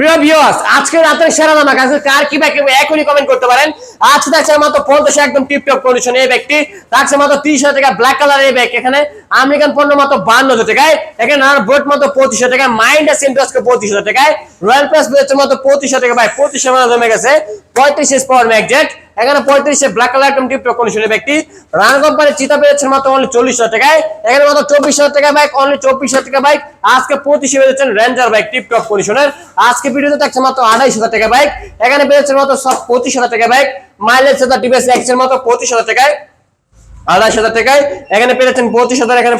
প্রিয় ভিউয়ার্স আজকে রাতের সেরা নামা কাছে কার কি ব্যাগ এখনই কমেন্ট করতে পারেন। আজ থাকছে মাত্র পঞ্চাশ একদম টিপটপ কন্ডিশন এই ব্যক্তি থাকছে মাত্র তিরিশ হাজার টাকা ব্ল্যাক কালার এই ব্যাগ এখানে। আমেরিকান পণ্য মাত্র বান্ন হাজার টাকায়। এখানে আর বোট মাত্র পঁচিশ হাজার টাকায়। মাইন্ড আছে ইন্টারেস্ট পঁচিশ হাজার টাকায়। রয়্যাল প্লাস বেরোচ্ছে মাত্র পঁচিশ হাজার টাকা ভাই, পঁচিশ হাজার জমে গেছে। পঁয়ত্রিশ পাওয়ার ম্যাগজেট এখানে পঁয়ত্রিশে ব্ল্যাক কালার একদম টিপটপ কন্ডিশনের ব্যক্তি রান কোম্পানির চিতা পেয়েছেন মাত্র অনলি চল্লিশ হাজার টাকায়। এখানে মাত্র চব্বিশ হাজার টাকা বাইক অনলি চব্বিশ হাজার টাকা বাইক আজকে পঁচিশে বেরোচ্ছেন রেঞ্জার বাইক টিপটপ কন্ডিশনের আজকে ভিডিওতে থাকছে মাত্র আড়াইশ হাজার টাকা বাইক এখানে বেরোচ্ছে মাত্র সব পঁচিশ হাজার টাকা বাইক মাইলেজ হাজার ডিভাইস এক্সের মতো পঁচিশ হাজার টাকায়। আড়াইশ হাজার টাকায়। এখানে পেয়েছেন পঁচিশ হাজার এখানে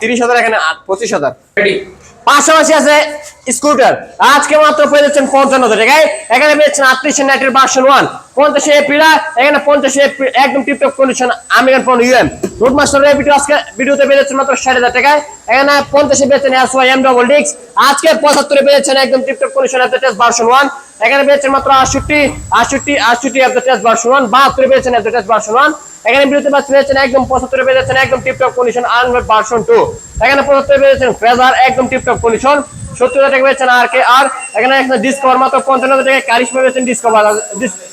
তিরিশ হাজার এখানে পঁচিশ হাজার। পাশাপাশি আছে স্কুটার আজকে মাত্র পেয়ে যাচ্ছেন পঞ্চান্ন হাজার টাকায়। এখানে পেয়েছেন আটত্রিশ নাইটের ভার্সন ওয়ান পঞ্চাশে এপ্রিল, এখানে পঞ্চাশে একদম tiptop condition American phone U M route master video আজকে ভিডিওতে পেয়ে মাত্র ষাট হাজার টাকায়। এখানে পঞ্চাশে পেয়েছেন এস ওয়াই এম ডবল ডিক্স আজকে পঁচাত্তরে পেয়েছেন একদম tiptop condition of test version one এখানে পেয়েছেন মাত্র আটষট্টি আটষট্টি আটষট্টি অফ টেস্ট ভার্সন ওয়ান বাহাত্তরে পেয়েছেন দ্য টেস্ট ভার্সন ওয়ান এখানে বিরতি পাচ্ছেন পেয়েছেন একদম পঁচাত্তরে পেয়ে যাচ্ছেন একদম টিপটপ কন্ডিশন আনবে ভার্সন টু এখানে পঁচাত্তরে পেয়েছেন ফ্রেজার একদম টিপটপ কন্ডিশন সত্তর টাকা পেয়েছেন আর কে, আর এখানে এখানে ডিসকভার মাত্র পঞ্চান্ন টাকায় কারিশমা পেয়েছেন ডিসকভার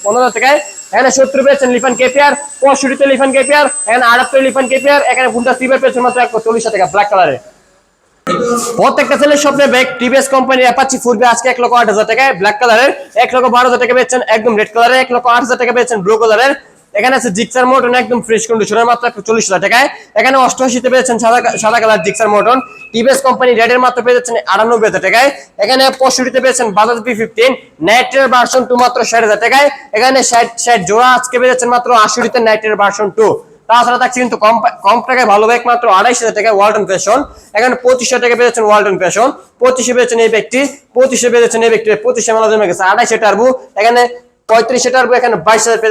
পনেরো টাকায়। এখানে সত্তর পেয়েছেন লিফান কেপিয়ার পঁয়ষট্টিতে লিফান কেপিয়ার এখানে আটাত্তর লিফান কেপিয়ার এখানে বুন্টা সিভার পেয়েছেন মাত্র এক চল্লিশ টাকা ব্ল্যাক কালারে প্রত্যেকটা ছেলের স্বপ্নে ব্যাগ টিভিএস কোম্পানির অ্যাপাচি ফুটবে আজকে এক লক্ষ আট হাজার টাকায় ব্ল্যাক কালারের এক লক্ষ বারো হাজার টাকা পেয়েছেন একদম রেড কালারের এক লক্ষ আট হাজার টাকা পেয়েছেন ব্লু কালারের এখানে আছে জিক্সার মোটন, একদম ফ্রেশ কন্ডিশনের মাত্র চল্লিশ হাজার টাকায়। এখানে অষ্টআশিতে পেয়েছেন সাদা সাদা কালার জিক্সার মোটন। টিভিএস কোম্পানি রেডের মাত্র পেয়ে যাচ্ছেন আটানব্বই হাজার টাকায়। এখানে পঁয়ষট্টিতে পেয়েছেন বাজাজ বি ফিফটিন নাইটের ভার্সন টু মাত্র ষাট হাজার টাকায়। এখানে ষাট ষাট জোড়া আজকে পেয়ে যাচ্ছেন মাত্র আশিটিতে নাইটের ভার্সন টু তাছাড়া থাকছে কিন্তু কম কম টাকায় ভালো ব্যাগ মাত্র আড়াইশ হাজার টাকায় ওয়ালটন ফ্যাশন এখানে পঁচিশ হাজার টাকা পেয়েছেন ওয়ালটন ফ্যাশন পঁচিশে পেয়েছেন এই ব্যক্তি পঁচিশে পেয়েছেন এই ব্যক্তি পঁচিশে মেলা জমে গেছে, আড়াইশে টার্বু। এখানে পঁয়ত্রিশে এখানে বাইশ হাজার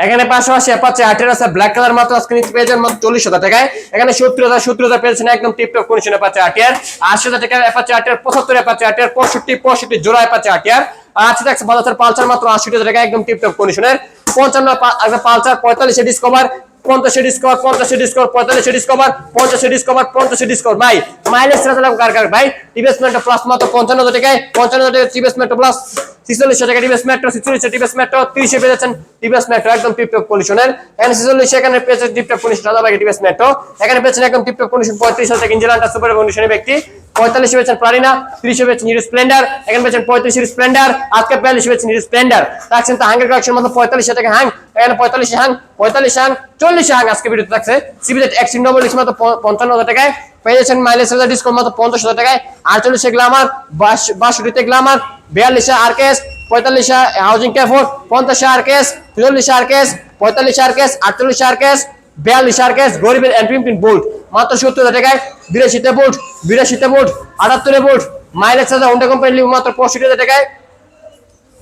এখানে আটের আছে ব্ল্যাক কালার মাত্র চল্লিশ হাজার এখানে হাজার হাজার একদম আশি হাজার অ্যাপাচে পঁচাত্তর পঁয়ষট্টি পঁয়ষট্টি জোড়া দেখছে বাজার পালচার মাত্র আশি হাজার টাকা একদম টিপটপ কন্ডিশনের পঞ্চান্ন পালসার পালচার পঁয়তাল্লিশে ডিসকভার পঞ্চাশে ডিসকভার পঞ্চাশে ডিসকভার পঁয়তাল্লিশে ডিসকভার পঞ্চাশে ডিসকভার পঞ্চাশে ডিসকভার ভাই মাইলেজ সেরা চালাম কার কার? ভাই টিভিএস মেট্রো প্লাস মাত্র পঞ্চান্ন টাকায়, পঞ্চান্ন টাকা টিভিএস প্লাস ছিচল্লিশ টাকা টিভিএস পঁয়ত্রিশ ব্যক্তি। পঁয়তাল্লিশে পেয়েছেন প্রারিনা তিরিশে পেয়েছেন হিরো স্প্লেন্ডার এখানে পেয়েছেন পঁয়ত্রিশের স্প্লেন্ডার আজকে বিয়াল্লিশে পেয়েছেন হিরো স্প্লেন্ডার রাখছেন তো হাঙ্গের কালেকশন মতো টাকা হাং এখানে পঁয়তাল্লিশ হাং পঁয়তাল্লিশ হাং চল্লিশ হাং আজকে ভিডিওতে থাকছে। সিবিজেড এক্সিম ডবল পঞ্চান্ন হাজার টাকায়। পেয়ে মাইলেজ হাজার ডিসকাউন্ট মাত্র পঞ্চাশ হাজার টাকায়। আটচল্লিশে গ্লামার বাষট্টিতে গ্লামার বিয়াল্লিশে আরকেএস পঁয়তাল্লিশে হাউজিং ক্যাফোর্ড পঞ্চাশে আরকেএস চল্লিশে আরকেএস পঁয়তাল্লিশে আরকেএস আটচল্লিশে আরকেএস বিয়াল্লিশ আরকেএস গরিবের এন্ট্রিমটিন বোল্ট মাত্র সত্তর হাজার টাকায়। বিরাশিতে বোল্ট বিরাশিতে বোল্ট আটাত্তরে বোল্ট মাইলেজ হাজার হোন্ডা কোম্পানি মাত্র পঁয়ষট্টি হাজার টাকায়।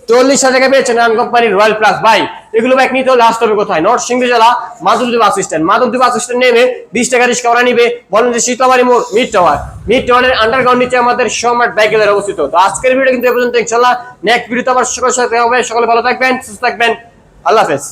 চল্লিশ হাজার টাকা পেয়েছেন কোম্পানির রয়্যাল প্লাস ভাই। এগুলো বাইক নিতে হলে আসতে হবে কোথায়? নর্থ সিংহ জেলা স্ট্যান্ড। আসিস্ট্যান্ট বাস স্ট্যান্ড নেমে বিশ টাকা রিক্সা ভাড়া নিবে। বলেন যে শীতলাবাড়ি মোড়, মিড টাওয়ার। মিড টাওয়ারের আন্ডারগ্রাউন্ড নিচে আমাদের সম্রাট ব্যাগেলের অবস্থিত। তো আজকের ভিডিও কিন্তু এ পর্যন্ত ইনশাল্লাহ নেক্সট ভিডিওতে আবার সকাল সাথে হবে। সকলে ভালো থাকবেন, সুস্থ থাকবেন। আল্লাহ হাফেজ।